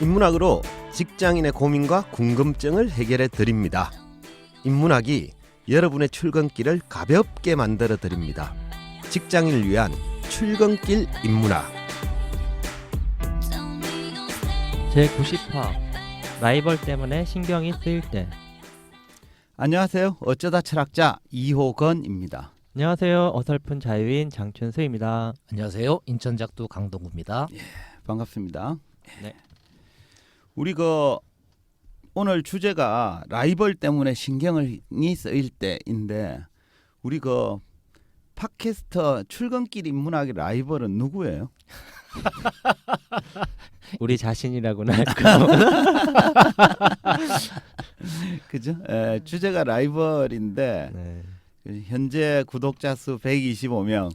인문학으로 직장인의 고민과 궁금증을 해결해 드립니다. 인문학이 여러분의 출근길을 가볍게 만들어 드립니다. 직장인을 위한 출근길 인문학. 제 90화 라이벌 때문에 신경이 쓰일 때 안녕하세요. 어쩌다 철학자 이호건입니다. 안녕하세요 어설픈 자유인 장춘수입니다 안녕하세요. 인천작두 강동구입니다. 반갑습니다. 네. 우리 그 오늘 주제가 라이벌 때문에 신경이 쓰일 때인데 우리 그 팟캐스터 출근길 인문학의 라이벌은 누구예요? 우리 자신이라고나 할까 그죠? 에, 주제가 라이벌인데 네. 그 현재 구독자 수 125명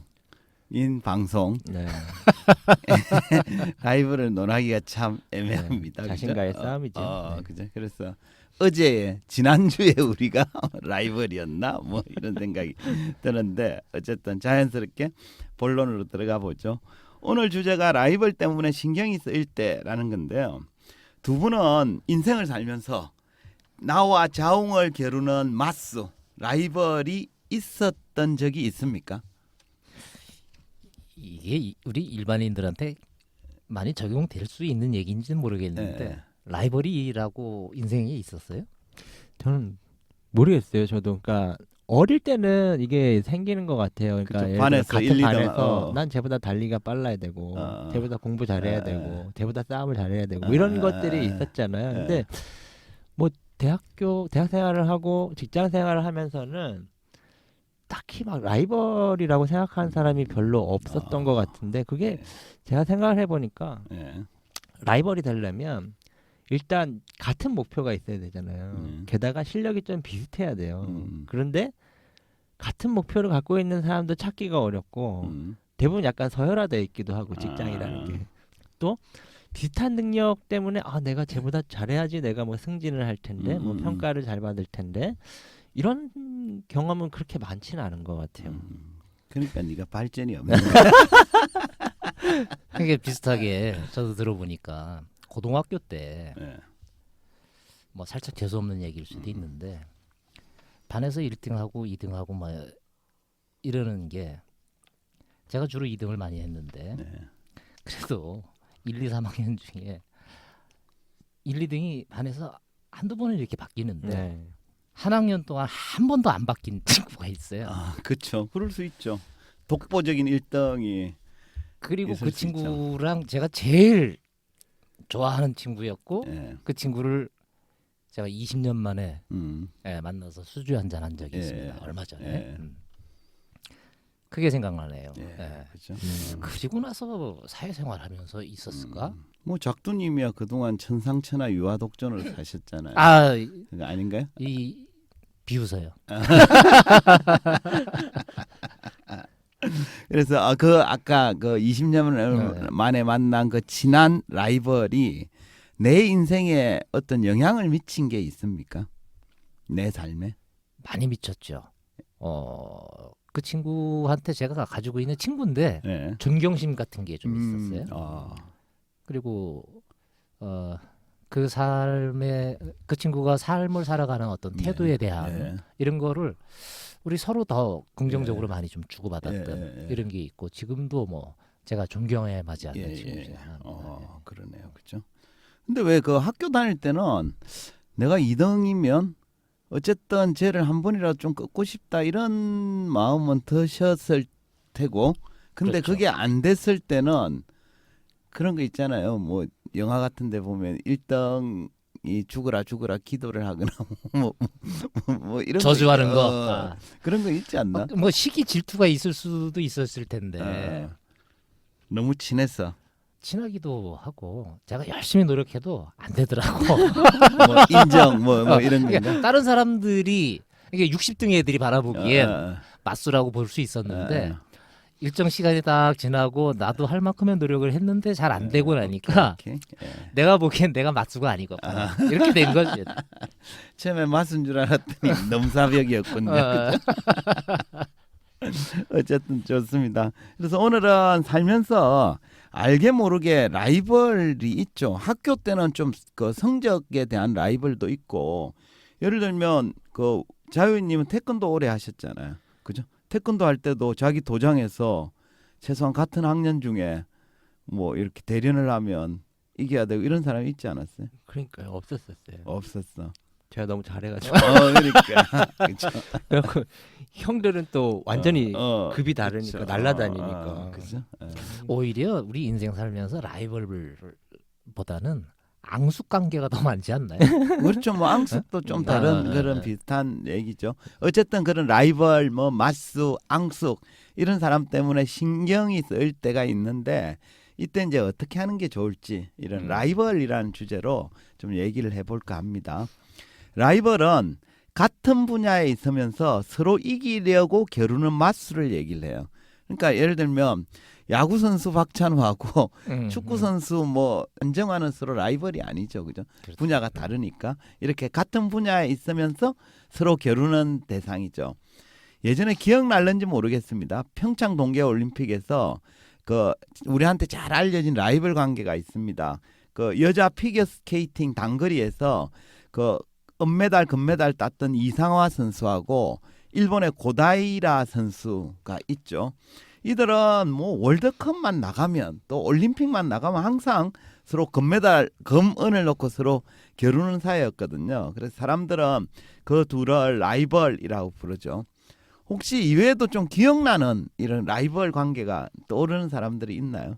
인 방송 네. 라이벌을 논하기가 참 애매합니다. 네, 그죠? 자신과의 어, 싸움이죠. 어, 네. 그죠? 그래서 어제 지난주에 우리가 라이벌이었나 뭐 이런 생각이 드는데 어쨌든 자연스럽게 본론으로 들어가 보죠. 오늘 주제가 라이벌 때문에 신경이 쓰일 때라는 건데요. 두 분은 인생을 살면서 나와 자웅을 겨루는 맞수 라이벌이 있었던 적이 있습니까? 이게 이- 우리 일반인들한테 많이 적용될 수 있는 얘기인지는 모르겠는데 네. 라이벌이라고 인생에 있었어요? 저는 모르겠어요 저도 그러니까 어릴 때는 이게 생기는 것 같아요 그러니까 그쵸, 예를 반에서 같은 일, 이등, 반에서 어. 난 쟤보다 달리기가 빨라야 되고 어. 쟤보다 공부 잘해야 에. 되고 쟤보다 싸움을 잘해야 되고 뭐 이런 에. 것들이 있었잖아요 에. 근데 뭐 대학교 대학 생활을 하고 직장 생활을 하면서는 딱히 막 라이벌이라고 생각하는 사람이 별로 없었던 아. 것 같은데 그게 제가 생각을 해보니까 예. 라이벌이 되려면 일단 같은 목표가 있어야 되잖아요. 음. 게다가 실력이 좀 비슷해야 돼요. 음. 그런데 같은 목표를 갖고 있는 사람도 찾기가 어렵고 음. 대부분 약간 서열화돼 있기도 하고 직장이라는 아. 게또 비슷한 능력 때문에 아 내가 쟤보다 잘해야지 내가 뭐 승진을 할 텐데 뭐 음, 음, 음. 평가를 잘 받을 텐데 이런 경험은 그렇게 많지는 않은 것 같아요. 음. 그러니까 네가 발전이 없는 그게 비슷하게 저도 들어보니까 고등학교 때뭐 예. 살짝 재수 없는 얘기일 수도 있는데 반에서 1등하고 2등하고 뭐 이러는 게 제가 주로 2등을 많이 했는데 네. 그래도 1, 2, 3학년 중에 1, 2등이 반에서 한두 번은 이렇게 바뀌는데 네. 한 학년 동안 한 번도 안 바뀐 친구가 있어요. 아, 그렇죠. 그럴 수 있죠. 독보적인 1등이 그리고 그. 친구랑 제가 제일 좋아하는 친구였고 예. 그 친구를 제가 20년 만에 음. 예, 만나서 수주 한 잔 한 적이 예, 있습니다. 얼마 전에. 예. 음. 그게 생각나네요. 예. 예. 그렇죠. 음. 그리고 나서 사회생활 하면서 있었을까? 음. 뭐 작두님이야 그동안 천상천하 유아 독전으로 사셨잖아요. 아, 아닌가요? 이 비웃어요. 그래서 아, 그 아까 그 20년 네. 만에 만난 그 친한 라이벌이 내 인생에 어떤 영향을 미친 게 있습니까? 내 삶에? 많이 미쳤죠. 어, 그 친구한테 제가 가지고 있는 친구인데 예. 존경심 같은 게좀 음, 있었어요. 아, 그리고 어, 그 삶에 그 친구가 삶을 살아가는 어떤 네. 태도에 대한 예. 이런 거를 우리 서로 더 긍정적으로 많이 좀 예, 주고받았던 예, 예. 이런 게 있고 지금도 뭐 제가 존경해 마지 않는 예, 친구 중에 예. 어, 그러네요. 그렇죠. 근데 왜 그 학교 다닐 때는 내가 2등이면 어쨌든 쟤를 한 번이라도 좀 꺾고 싶다 이런 마음은 드셨을 테고 근데 그렇죠. 그게안 됐을 때는 그런 거 있잖아요. 뭐 영화 같은 데 보면 1등이 죽으라 죽으라 기도를 하거나 뭐, 뭐, 뭐 이런 저주하는 거, 거. 어, 아. 그런 거 있지 않나? 어, 뭐 시기 질투가 있을 수도 있었을 텐데 어, 너무 친했어. 친하기도 하고 제가 열심히 노력해도 안 되더라고. 뭐 인정 뭐 뭐 이런 건가? 그러니까 다른 사람들이 이게 60등 애들이 바라보기엔 어, 어, 맞수라고 볼 수 있었는데 어. 일정 시간이 딱 지나고 나도 할 만큼의 노력을 했는데 잘 안 되고 나니까 이렇게 예. 내가 보기엔 내가 맞수가 아니겠구나 이렇게 된 거지. 처음에 맞은 줄 알았더니 넘사벽이었군요. 어, 어쨌든 좋습니다. 그래서 오늘은 살면서 알게 모르게 라이벌이 있죠. 학교 때는 좀 그 성적에 대한 라이벌도 있고 예를 들면 그 자유님은 태권도 오래 하셨잖아요. 그죠? 태권도 할 때도 자기 도장에서 최소한 같은 학년 중에 뭐 이렇게 대련을 하면 이겨야 되고 이런 사람이 있지 않았어요? 그러니까요 없었었어요. 없었어. 제가 너무 잘해가지고 어, 그러니까. 그죠? 그래갖고 형들은 또 완전히 어, 어, 급이 다르니까 그쵸. 날라다니니까. 어, 어, 그죠? 예. 오히려 우리 인생 살면서 라이벌보다는 앙숙 관계가 더 많지 않나요? 그렇죠. 뭐 앙숙도 좀 다른 아, 그런 아. 비슷한 얘기죠. 어쨌든 그런 라이벌, 뭐 맞수, 앙숙 이런 사람 때문에 신경이 쓰일 때가 있는데 이때 이제 어떻게 하는 게 좋을지 이런 음. 라이벌이라는 주제로 좀 얘기를 해볼까 합니다. 라이벌은 같은 분야에 있으면서 서로 이기려고 겨루는 맞수를 얘기를 해요. 그러니까 예를 들면 야구 선수 박찬호하고 음, 축구 선수 뭐 안정환은 서로 라이벌이 아니죠, 그죠? 그렇죠. 분야가 다르니까 이렇게 같은 분야에 있으면서 서로 겨루는 대상이죠. 예전에 기억날는지 모르겠습니다. 평창 동계 올림픽에서 그 우리한테 잘 알려진 라이벌 관계가 있습니다. 그 여자 피겨 스케이팅 단거리에서 그 은메달 금메달 땄던 이상화 선수하고 일본의 고다이라 선수가 있죠. 이들은 뭐 월드컵만 나가면 또 올림픽만 나가면 항상 서로 금메달 금은을 놓고 서로 겨루는 사이였거든요. 그래서 사람들은 그 둘을 라이벌이라고 부르죠. 혹시 이외에도 좀 기억나는 이런 라이벌 관계가 떠오르는 사람들이 있나요?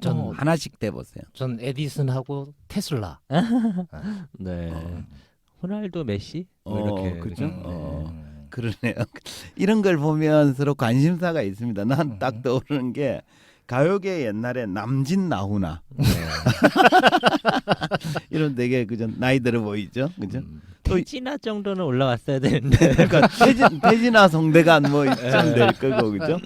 전- 어, 하나씩 대보세요. 전 에디슨하고 테슬라. 네. 어. 호날두 메시 뭐 어, 이렇게 그죠? 음, 어. 음. 그러네요. 이런 걸 보면 서로 관심사가 있습니다. 난 음. 딱 떠오르는 게 가요계 옛날에 남진 나훈아 네. 이런 되게 그죠 나이 들어 보이죠, 그죠? 음. 또- 태진아 정도는 올라왔어야 되는데. 그러니까 태진, 태진아 송대관 뭐 이쯤 될 거고 그죠?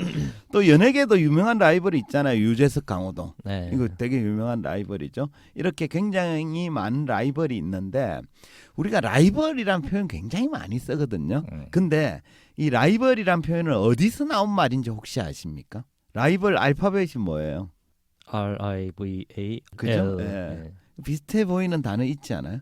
또 연예계도 유명한 라이벌이 있잖아요. 유재석 강호동 네. 이거 되게 유명한 라이벌이죠. 이렇게 굉장히 많은 라이벌이 있는데 우리가 라이벌이란 표현 굉장히 많이 쓰거든요. 음. 근데 이 라이벌이란 표현은 어디서 나온 말인지 혹시 아십니까? 라이벌 알파벳이 뭐예요? R I V A 그죠? L. 예. 네. 비슷해 보이는 단어 있지 않아요?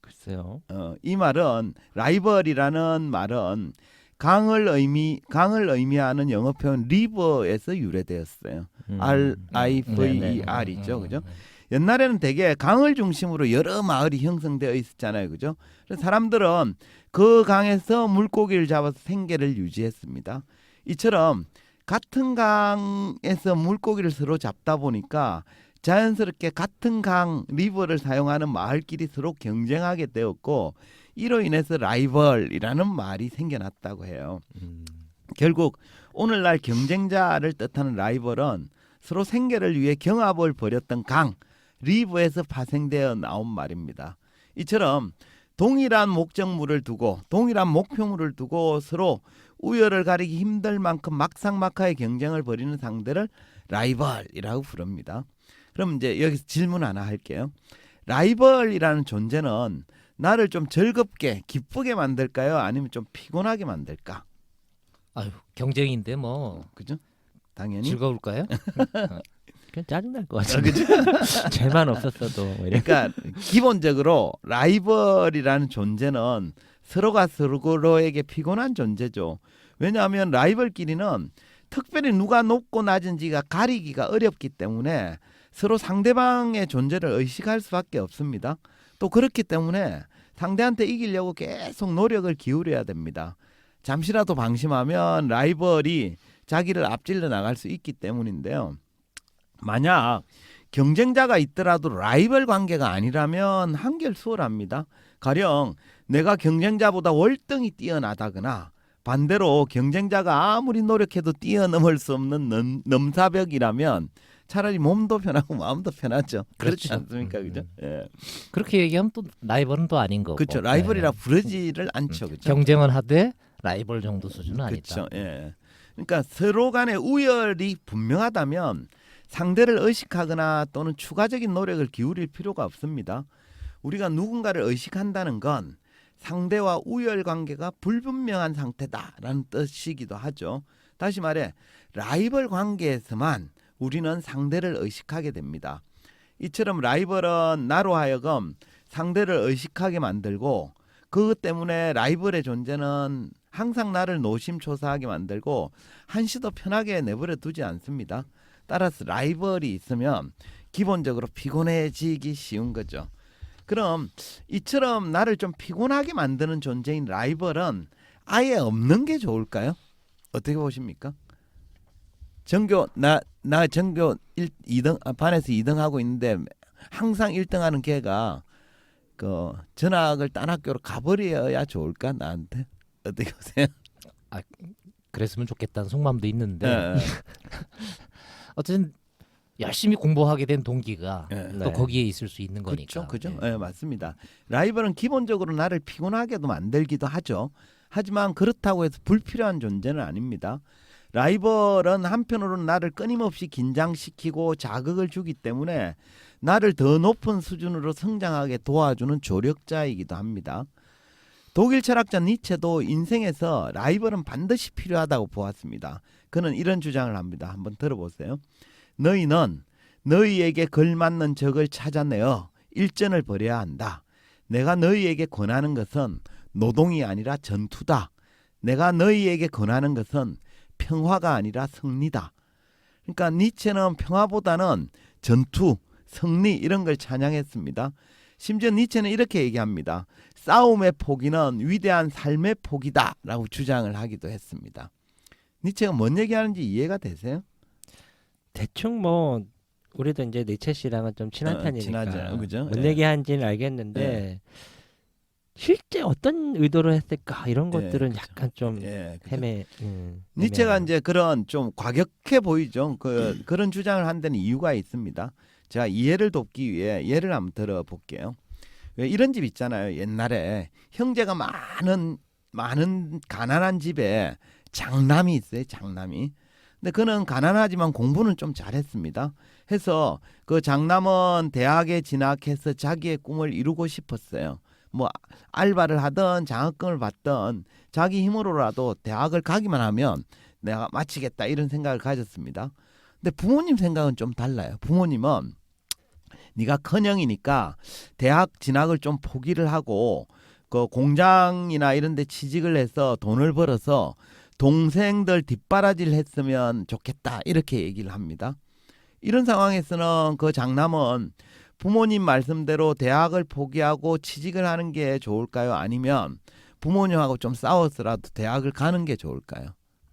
글쎄요. 어, 이 말은 라이벌이라는 말은 강을 의미 강을 의미하는 영어 표현 리버에서 유래되었어요. 음. R I V 네, E 네. R이죠, 음, 그죠? 음, 음. 옛날에는 되게 강을 중심으로 여러 마을이 형성되어 있었잖아요, 그죠? 그래서 사람들은 그 강에서 물고기를 잡아서 생계를 유지했습니다. 이처럼 같은 강에서 물고기를 서로 잡다 보니까 자연스럽게 같은 강 리버를 사용하는 마을끼리 서로 경쟁하게 되었고 이로 인해서 라이벌이라는 말이 생겨났다고 해요. 음. 결국 오늘날 경쟁자를 뜻하는 라이벌은 서로 생계를 위해 경합을 벌였던 강 리브에서 파생되어 나온 말입니다. 이처럼 동일한 목적물을 두고 동일한 목표물을 두고 서로 우열을 가리기 힘들 만큼 막상막하의 경쟁을 벌이는 상대를 라이벌이라고 부릅니다. 그럼 이제 여기서 질문 하나 할게요. 라이벌이라는 존재는 나를 좀 즐겁게 기쁘게 만들까요? 아니면 좀 피곤하게 만들까? 아유 경쟁인데 뭐 그죠? 당연히. 즐거울까요? 그냥 짜증날 것 같은데. 죄만 없었어도 뭐. 그러니까 기본적으로 라이벌이라는 존재는 서로가 서로에게 피곤한 존재죠. 왜냐하면 라이벌끼리는 특별히 누가 높고 낮은지가 가리기가 어렵기 때문에 서로 상대방의 존재를 의식할 수밖에 없습니다. 또 그렇기 때문에 상대한테 이기려고 계속 노력을 기울여야 됩니다. 잠시라도 방심하면 라이벌이 자기를 앞질러 나갈 수 있기 때문인데요. 만약 경쟁자가 있더라도 라이벌 관계가 아니라면 한결 수월합니다. 가령 내가 경쟁자보다 월등히 뛰어나다거나 반대로 경쟁자가 아무리 노력해도 뛰어넘을 수 없는 넘, 넘사벽이라면 차라리 몸도 편하고 마음도 편하죠. 그렇지 그렇죠. 않습니까, 음, 그죠? 음. 예, 그렇게 얘기하면 또 라이벌은 또 아닌 거고. 그렇죠. 라이벌이라 네. 부르지를 않죠, 그죠? 경쟁은 하되 라이벌 정도 수준은 아니다. 그렇죠. 예. 그러니까 서로 간의 우열이 분명하다면 상대를 의식하거나 또는 추가적인 노력을 기울일 필요가 없습니다. 우리가 누군가를 의식한다는 건 상대와 우열 관계가 불분명한 상태다라는 뜻이기도 하죠. 다시 말해 라이벌 관계에서만 우리는 상대를 의식하게 됩니다. 이처럼 라이벌은 나로 하여금 상대를 의식하게 만들고 그것 때문에 라이벌의 존재는 항상 나를 노심초사하게 만들고 한시도 편하게 내버려 두지 않습니다. 따라서 라이벌이 있으면 기본적으로 피곤해지기 쉬운 거죠. 그럼 이처럼 나를 좀 피곤하게 만드는 존재인 라이벌은 아예 없는 게 좋을까요? 어떻게 보십니까? 전교 나 나 전교 1, 2등 아, 반에서 2등 하고 있는데 항상 1등 하는 걔가 그 전학을 딴 학교로 가버려야 좋을까 나한테 어떻게 보세요? 그랬으면 좋겠다는 속마음도 있는데 예, 어쨌든 열심히 공부하게 된 동기가 예. 또 네. 거기에 있을 수 있는 그렇죠, 거니까. 그죠? 예. 예, 맞습니다. 라이벌은 기본적으로 나를 피곤하게도 만들기도 하죠. 하지만 그렇다고 해서 불필요한 존재는 아닙니다. 라이벌은 한편으로는 나를 끊임없이 긴장시키고 자극을 주기 때문에 나를 더 높은 수준으로 성장하게 도와주는 조력자이기도 합니다. 독일 철학자 니체도 인생에서 라이벌은 반드시 필요하다고 보았습니다. 그는 이런 주장을 합니다. 한번 들어보세요. 너희는 너희에게 걸맞는 적을 찾아내어 일전을 벌여야 한다. 내가 너희에게 권하는 것은 노동이 아니라 전투다. 내가 너희에게 권하는 것은 평화가 아니라 승리다. 그러니까 니체는 평화보다는 전투, 승리 이런 걸 찬양했습니다. 심지어 니체는 이렇게 얘기합니다. 싸움의 포기는 위대한 삶의 포기다라고 주장을 하기도 했습니다. 니체가 뭔 얘기하는지 이해가 되세요? 대충 뭐 우리도 이제 니체 씨랑은 좀 친한 어, 편이니까 친하죠. 그죠? 뭔 예. 얘기하는지는 알겠는데 실제 어떤 의도로 했을까 이런 예, 것들은 그죠. 약간 좀 예, 그죠? 헤매. 음, 니체가. 이제 그런 좀 과격해 보이죠. 그 그런 주장을 한 데는 이유가 있습니다. 제가 이해를 돕기 위해 예를 한번 들어볼게요. 왜 이런 집 있잖아요. 옛날에 형제가 많은 많은 가난한 집에 장남이 있어요. 장남이. 근데 그는 가난하지만 공부는 좀 잘했습니다. 해서 그 장남은 대학에 진학해서 자기의 꿈을 이루고 싶었어요. 뭐 알바를 하던 장학금을 받던 자기 힘으로라도 대학을 가기만 하면 내가 마치겠다 이런 생각을 가졌습니다. 근데 부모님 생각은 좀 달라요. 부모님은 네가 큰형이니까 대학 진학을 좀 포기를 하고 그 공장이나 이런 데 취직을 해서 돈을 벌어서 동생들 뒷바라지를 했으면 좋겠다 이렇게 얘기를 합니다. 이런 상황에서는 그 장남은 부모님 말씀대로 대학을 포기하고 취직을 하는 게 좋을까요? 아니면 부모님하고 좀 싸워서라도 대학을 가는 게 좋을까요?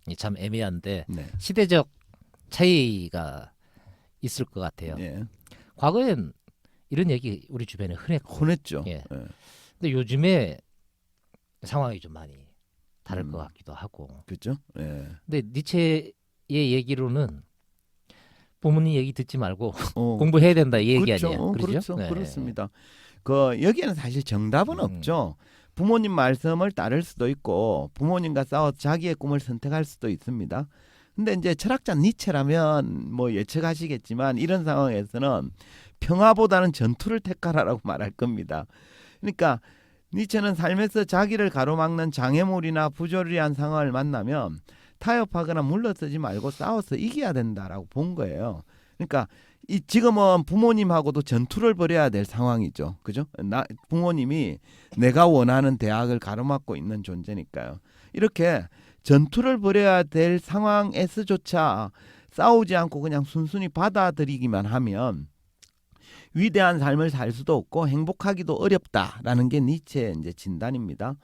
이참 애매한데 네. 시대적 차이가 있을 것 같아요. 예. 과거엔 이런 얘기 우리 주변에 흔했고 혼했죠. 예. 예. 근데 요즘에 상황이 좀 많이 다를 음. 것 같기도 하고. 그렇죠? 예. 근데 니체의 얘기로는 부모님 얘기 듣지 말고 어, 공부해야 된다 이 얘기 그렇죠. 아니에요? 어, 그러죠? 그렇죠. 네. 그렇습니다. 그 여기에는 사실 정답은 음. 없죠. 부모님 말씀을 따를 수도 있고 부모님과 싸워 자기의 꿈을 선택할 수도 있습니다. 근데 이제 철학자 니체라면 뭐 예측하시겠지만 이런 상황에서는 평화보다는 전투를 택하라라고 말할 겁니다. 그러니까 니체는 삶에서 자기를 가로막는 장애물이나 부조리한 상황을 만나면 타협하거나 물러서지 말고 싸워서 이겨야 된다라고 본 거예요. 그러니까 이 지금은 부모님하고도 전투를 벌여야 될 상황이죠. 그죠? 나 부모님이 내가 원하는 대학을 가로막고 있는 존재니까요. 이렇게 전투를 벌여야 될 상황에서조차 싸우지 않고 그냥 순순히 받아들이기만 하면 위대한 삶을 살 수도 없고 행복하기도 어렵다라는 게 니체의 이제 진단입니다.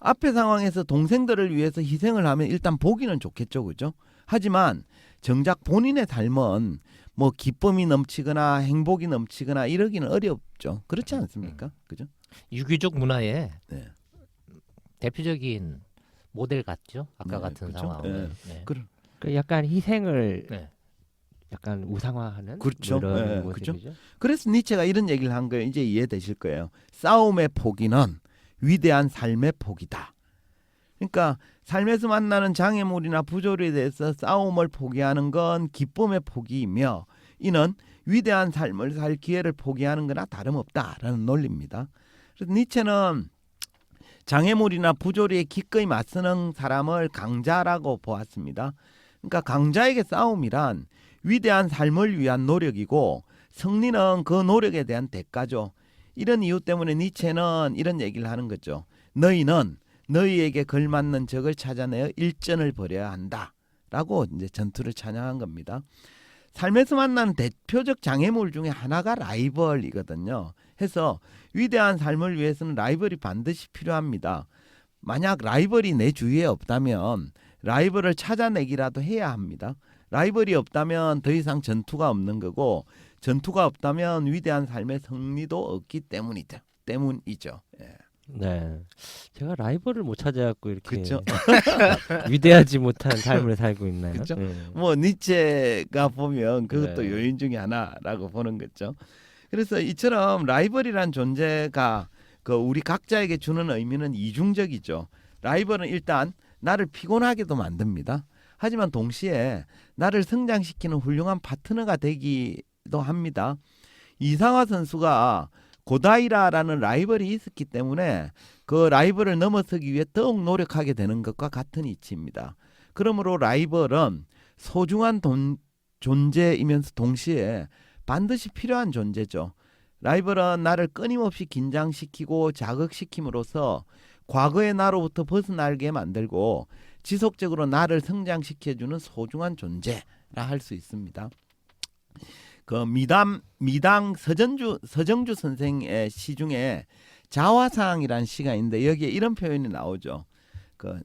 앞의 상황에서 동생들을 위해서 희생을 하면 일단 보기는 좋겠죠, 그죠? 하지만 정작 본인의 삶은 뭐 기쁨이 넘치거나 행복이 넘치거나 이러기는 어렵죠. 그렇지 않습니까? 그죠? 유교적 문화의 네. 대표적인 모델 같죠? 아까 네, 같은 그렇죠. 상황은. 네. 그, 그 약간 희생을 네. 약간 우상화하는 그렇죠. 뭐 이런 예, 모습이죠. 그래서 니체가 이런 얘기를 한 거예요. 이제 이해되실 거예요. 싸움의 포기는 위대한 삶의 포기다. 그러니까 삶에서 만나는 장애물이나 부조리에 대해서 싸움을 포기하는 건 기쁨의 포기이며 이는 위대한 삶을 살 기회를 포기하는 거나 다름없다라는 논리입니다. 그래서 니체는 장애물이나 부조리에 기꺼이 맞서는 사람을 강자라고 보았습니다. 그러니까 강자에게 싸움이란 위대한 삶을 위한 노력이고 승리는 그 노력에 대한 대가죠. 이런 이유 때문에 니체는 이런 얘기를 하는 거죠. 너희는 너희에게 걸맞는 적을 찾아내어 일전을 벌여야 한다 라고 이제 전투를 찬양한 겁니다. 삶에서 만나는 대표적 장애물 중에 하나가 라이벌이거든요. 해서 위대한 삶을 위해서는 라이벌이 반드시 필요합니다. 만약 라이벌이 내 주위에 없다면 라이벌을 찾아내기라도 해야 합니다. 라이벌이 없다면 더 이상 전투가 없는 거고 전투가 없다면 위대한 삶의 승리도 없기 때문이죠. 때문이죠. 예. 네. 제가 라이벌을 못 찾아갖고 이렇게 그쵸. 위대하지 못한 삶을 살고 있나요? 네. 뭐 니체가 보면 그것도 네. 요인 중에 하나라고 보는 거죠. 그래서 이처럼 라이벌이란 존재가 그 우리 각자에게 주는 의미는 이중적이죠. 라이벌은 일단 나를 피곤하게도 만듭니다. 하지만 동시에 나를 성장시키는 훌륭한 파트너가 되기도 합니다. 이상화 선수가 고다이라라는 라이벌이 있었기 때문에 그 라이벌을 넘어서기 위해 더욱 노력하게 되는 것과 같은 이치입니다. 그러므로 라이벌은 소중한 돈, 존재이면서 동시에 반드시 필요한 존재죠. 라이벌은 나를 끊임없이 긴장시키고 자극시킴으로써 과거의 나로부터 벗어나게 만들고 지속적으로 나를 성장시켜주는 소중한 존재라 할 수 있습니다. 그 미담 미당 서전주 서정주 선생의 시 중에 자화상이라는 시가 있는데 여기에 이런 표현이 나오죠. 그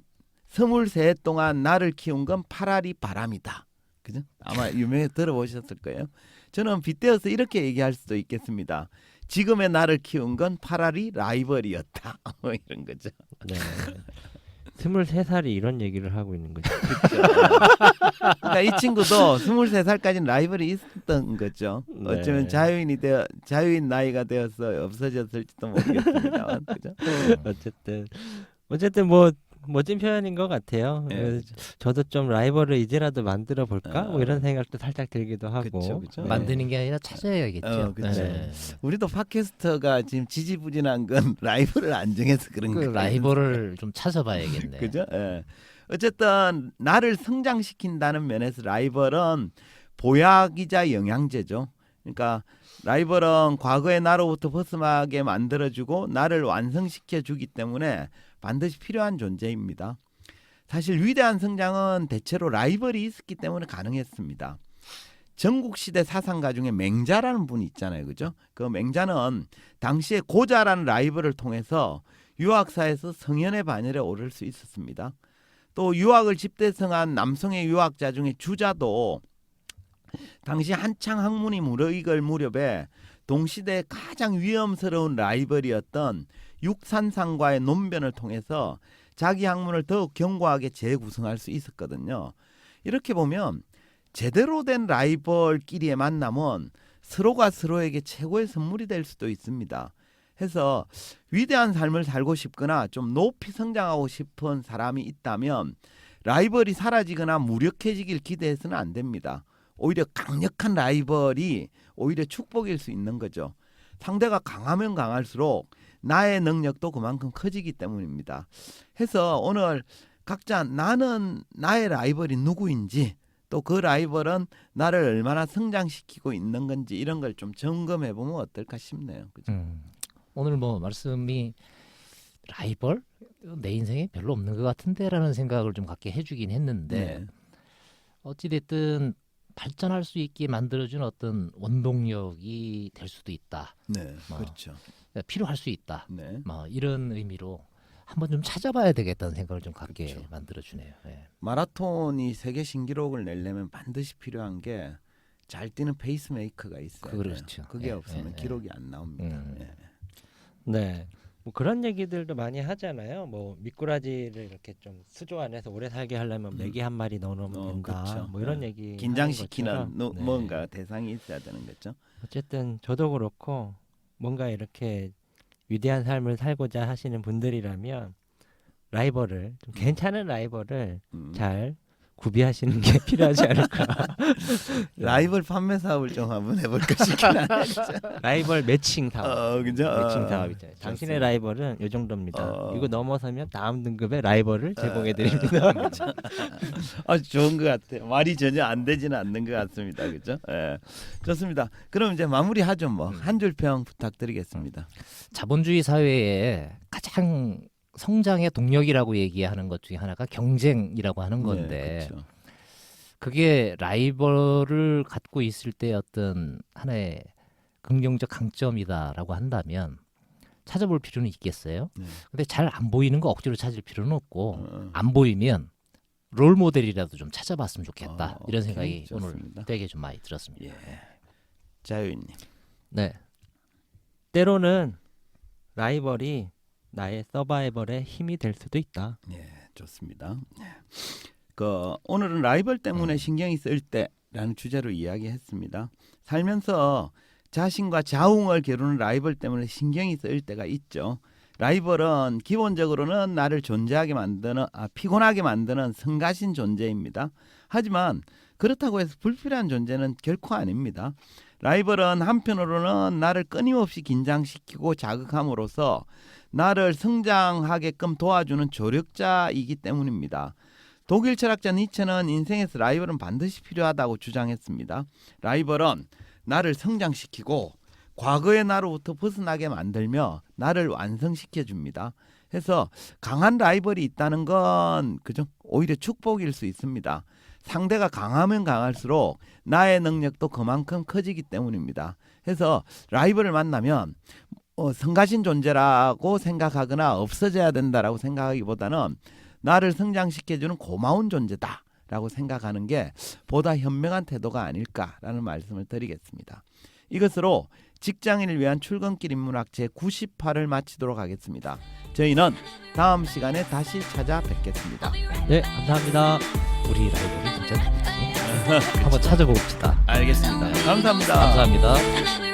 스물세 동안 나를 키운 건 파라리 바람이다. 그죠? 아마 유명해 들어보셨을 거예요. 저는 빗대어서 이렇게 얘기할 수도 있겠습니다. 지금의 나를 키운 건 파라리 라이벌이었다. 뭐 이런 거죠. 네. 23살이 이런 얘기를 하고 있는 거죠. 그러니까 이 친구도 23살까지는 라이벌이 있었던 거죠. 네. 어쩌면 자유인이 되어 자유인 나이가 되어서 없어졌을지도 모르겠습니다. 그죠? 어쨌든 어쨌든 뭐 멋진 표현인 것 같아요. 예, 저도 좀 라이벌을 이제라도 만들어 볼까? 뭐 어. 이런 생각도 살짝 들기도 하고. 그쵸, 그쵸. 네. 만드는 게 아니라 찾아야겠죠. 어, 그쵸. 네. 우리도 팟캐스터가 지금 지지부진한 건 라이벌을 안 정해서 그런 그 거예요. 라이벌을 좀 찾아봐야겠네. 그죠? 예. 어쨌든 나를 성장시킨다는 면에서 라이벌은 보약이자 영양제죠. 그러니까 라이벌은 과거의 나로부터 벗어나게 만들어주고 나를 완성시켜 주기 때문에 반드시 필요한 존재입니다. 사실 위대한 성장은 대체로 라이벌이 있었기 때문에 가능했습니다. 전국 시대 사상가 중에 맹자라는 분이 있잖아요, 그죠? 그 맹자는 당시에 고자라는 라이벌을 통해서 유학사에서 성현의 반열에 오를 수 있었습니다. 또 유학을 집대성한 남성의 유학자 중에 주자도 당시 한창 학문이 무르익을 무렵에 동시대 가장 위험스러운 라이벌이었던 육산상과의 논변을 통해서 자기 학문을 더욱 견고하게 재구성할 수 있었거든요. 이렇게 보면 제대로 된 라이벌끼리의 만남은 서로가 서로에게 최고의 선물이 될 수도 있습니다. 해서 위대한 삶을 살고 싶거나 좀 높이 성장하고 싶은 사람이 있다면 라이벌이 사라지거나 무력해지길 기대해서는 안 됩니다. 오히려 강력한 라이벌이 오히려 축복일 수 있는 거죠. 상대가 강하면 강할수록 나의 능력도 그만큼 커지기 때문입니다. 해서 오늘 각자 나는 나의 라이벌이 누구인지 또 그 라이벌은 나를 얼마나 성장시키고 있는 건지 이런 걸 좀 점검해 보면 어떨까 싶네요. 그죠? 음. 오늘 뭐 말씀이 라이벌 내 인생에 별로 없는 것 같은데라는 생각을 좀 갖게 해주긴 했는데 네. 어찌 됐든 발전할 수 있게 만들어준 어떤 원동력이 될 수도 있다. 네. 뭐. 그렇죠. 필요할 수 있다. 네. 뭐 이런 의미로 한번 좀 찾아봐야 되겠다는 생각을 좀 갖게 그렇죠. 만들어 주네요. 예. 마라톤이 세계 신기록을 내려면 반드시 필요한 게 잘 뛰는 페이스메이커가 있어요. 그렇죠. 그게 예, 없으면 예, 예. 기록이 안 나옵니다. 음. 예. 네. 뭐 그런 얘기들도 많이 하잖아요. 뭐 미꾸라지를 이렇게 좀 수조 안에서 오래 살게 하려면 음. 메기 한 마리 넣어놓으면 어, 된다. 그렇죠. 뭐 이런 네. 얘기 긴장시키는 노- 네. 뭔가 대상이 있어야 되는 거죠. 어쨌든 저도 그렇고 뭔가 이렇게 위대한 삶을 살고자 하시는 분들이라면 라이벌을 좀 괜찮은 라이벌을 음. 잘 구비하시는 게 필요하지 않을까. 라이벌 판매 사업을 좀 한번 해볼까 싶긴. 라이벌 매칭 사업. 어, 그죠? 매칭 어, 사업 있잖아요. 당신의 좋습니다. 라이벌은 이 정도입니다. 어. 이거 넘어서면 다음 등급의 라이벌을 제공해 어, 드립니다. 아 좋은 것 같아요. 말이 전혀 안 되지는 않는 것 같습니다. 그죠? 예. 좋습니다. 그럼 이제 마무리하죠. 뭐 음. 한줄 평 부탁드리겠습니다. 자본주의 사회에 가장 성장의 동력이라고 얘기하는 것 중에 하나가 경쟁이라고 하는 건데 네, 그렇죠. 그게 라이벌을 갖고 있을 때 어떤 하나의 긍정적 강점이다라고 한다면 찾아볼 필요는 있겠어요. 네. 근데 잘 안 보이는 거 억지로 찾을 필요는 없고 어, 안 보이면 롤 모델이라도 좀 찾아봤으면 좋겠다 어, 이런 생각이 좋습니다. 오늘 되게 좀 많이 들었습니다. 예. 자유인님. 네. 때로는 라이벌이 나의 서바이벌의 힘이 될 수도 있다. 예, 좋습니다. 예. 그 오늘은 라이벌 때문에 신경이 쓰일 때라는 주제로 이야기했습니다. 살면서 자신과 자웅을 겨루는 라이벌 때문에 신경이 쓰일 때가 있죠. 라이벌은 기본적으로는 나를 존재하게 만드는 아, 피곤하게 만드는 성가신 존재입니다. 하지만 그렇다고 해서 불필요한 존재는 결코 아닙니다. 라이벌은 한편으로는 나를 끊임없이 긴장시키고 자극함으로써 나를 성장하게끔 도와주는 조력자이기 때문입니다. 독일 철학자 니체는 인생에서 라이벌은 반드시 필요하다고 주장했습니다. 라이벌은 나를 성장시키고 과거의 나로부터 벗어나게 만들며 나를 완성시켜 줍니다. 해서 강한 라이벌이 있다는 건 그죠? 오히려 축복일 수 있습니다. 상대가 강하면 강할수록 나의 능력도 그만큼 커지기 때문입니다. 해서 라이벌을 만나면 어, 성가신 존재라고 생각하거나 없어져야 된다라고 생각하기보다는 나를 성장시켜주는 고마운 존재다 라고 생각하는 게 보다 현명한 태도가 아닐까라는 말씀을 드리겠습니다. 이것으로 직장인을 위한 출근길 인문학 제 98을 마치도록 하겠습니다. 저희는 다음 시간에 다시 찾아뵙겠습니다. 네, 감사합니다. 우리 라이벌이 진짜? 한번 찾아봅시다. 알겠습니다. 감사합니다. 감사합니다.